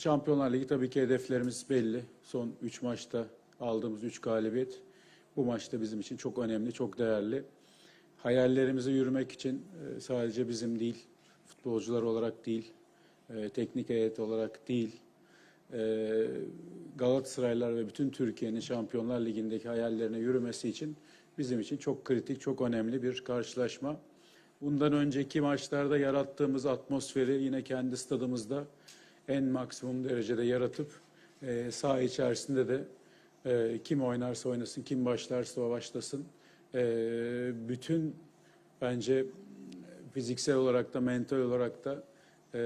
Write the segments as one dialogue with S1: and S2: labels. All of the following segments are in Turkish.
S1: Şampiyonlar Ligi tabii ki hedeflerimiz belli. Son 3 maçta aldığımız 3 galibiyet bu maçta bizim için çok önemli, çok değerli. Hayallerimize yürümek için e, sadece bizim değil, futbolcular olarak değil, e, teknik heyet olarak değil, e, Galatasaraylar ve bütün Türkiye'nin Şampiyonlar Ligi'ndeki hayallerine yürümesi için bizim için çok kritik, çok önemli bir karşılaşma. Bundan önceki maçlarda yarattığımız atmosferi yine kendi stadımızda en maksimum derecede yaratıp e, saha içerisinde de e, kim oynarsa oynasın, kim başlarsa o başlasın. E, bütün bence fiziksel olarak da mental olarak da e,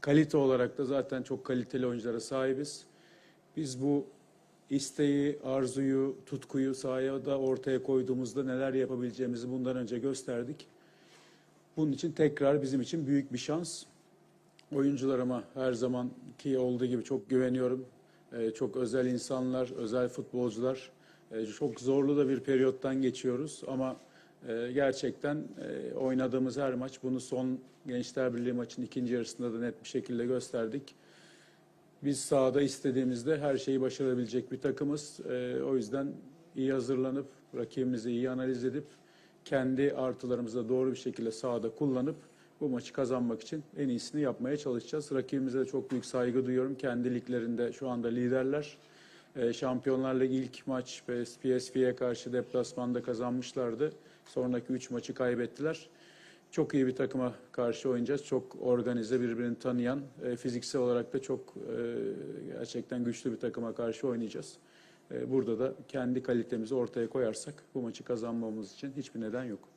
S1: kalite olarak da zaten çok kaliteli oyunculara sahibiz. Biz bu isteği, arzuyu, tutkuyu sahaya da ortaya koyduğumuzda neler yapabileceğimizi bundan önce gösterdik. Bunun için tekrar bizim için büyük bir şans. Oyuncularıma her zamanki olduğu gibi çok güveniyorum. Ee, çok özel insanlar, özel futbolcular. Ee, çok zorlu da bir periyottan geçiyoruz ama e, gerçekten e, oynadığımız her maç bunu son Gençler Birliği maçın ikinci yarısında da net bir şekilde gösterdik. Biz sahada istediğimizde her şeyi başarabilecek bir takımız. Ee, o yüzden iyi hazırlanıp, rakibimizi iyi analiz edip, kendi artılarımızı doğru bir şekilde sahada kullanıp bu maçı kazanmak için en iyisini yapmaya çalışacağız. Rakibimize de çok büyük saygı duyuyorum. Kendi liglerinde şu anda liderler. Ee, Şampiyonlar Ligi ilk maç PSV'ye karşı deplasmanda kazanmışlardı. Sonraki üç maçı kaybettiler. Çok iyi bir takıma karşı oynayacağız. Çok organize, birbirini tanıyan, e, fiziksel olarak da çok e, gerçekten güçlü bir takıma karşı oynayacağız. E, burada da kendi kalitemizi ortaya koyarsak bu maçı kazanmamız için hiçbir neden yok.